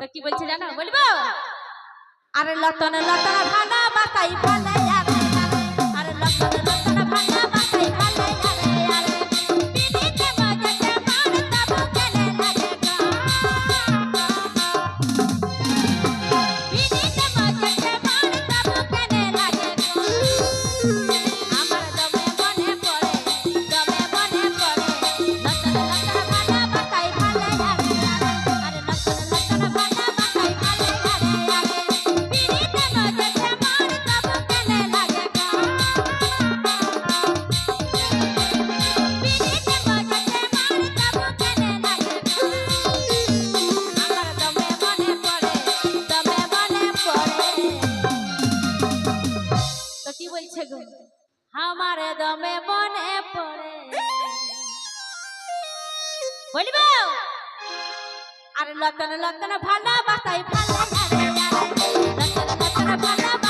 তো কি বলছে জানো? বলব? আরে লতন লতন ভালো বাতাই ভালো আরে লতন আরে লতন লতন ভালো বাতাই ভালো। লতন লতন ভালা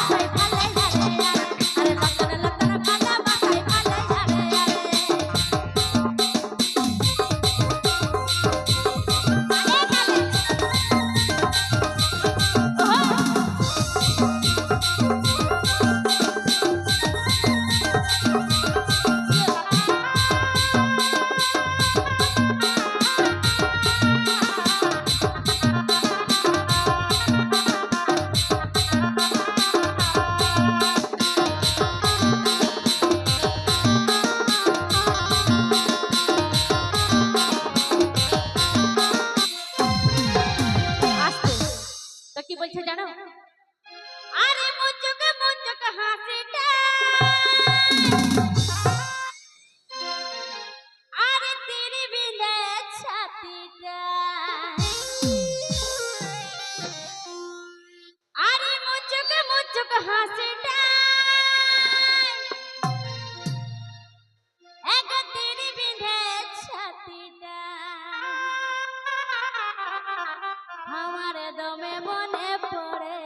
দমে মনে পড়ে।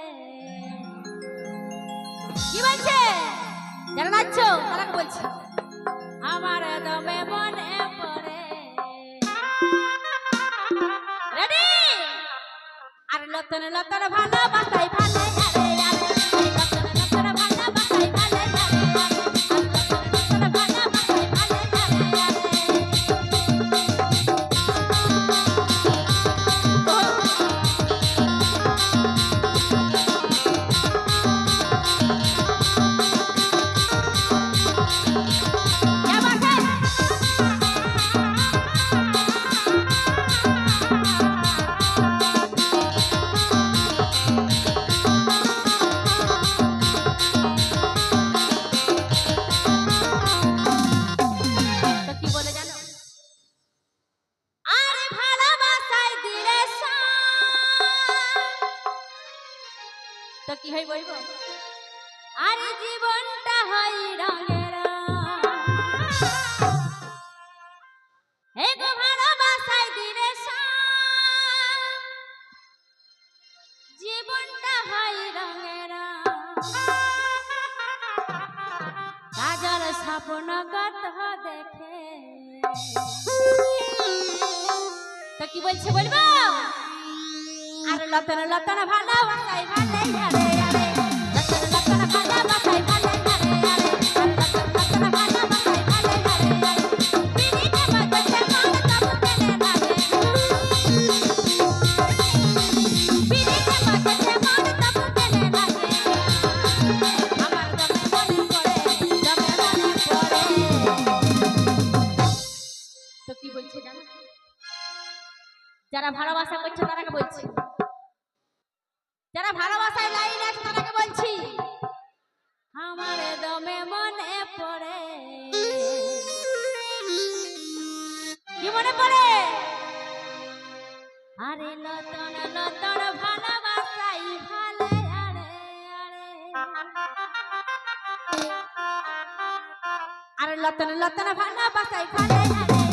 কি বলছে? যারা নাচছ আমার দমে মনে পড়ে। রেডি আর লতন লতন ভালোবাসাই ভালো আর জীবনটা হয় রঙের। ভালোবাসায় দিলে জীবনটা হয় রঙের। কাজল স্বপ্ন কত দেখে। তো কি বলছে বলব? আর লতানো লতানো ভালোবাসায় ভালোই যারা ভালোবাসা করছে তারাকে বলছি। যারা ভালোবাসায় লাইন আছে তারাকে বলছি। আমার দমে মনে পড়ে। কি মনে পড়ে? আরে লতন লতন ভালোবাসাই ভালে আরে আরে। আরে লতন লতন ভালোবাসাই ভালে আরে।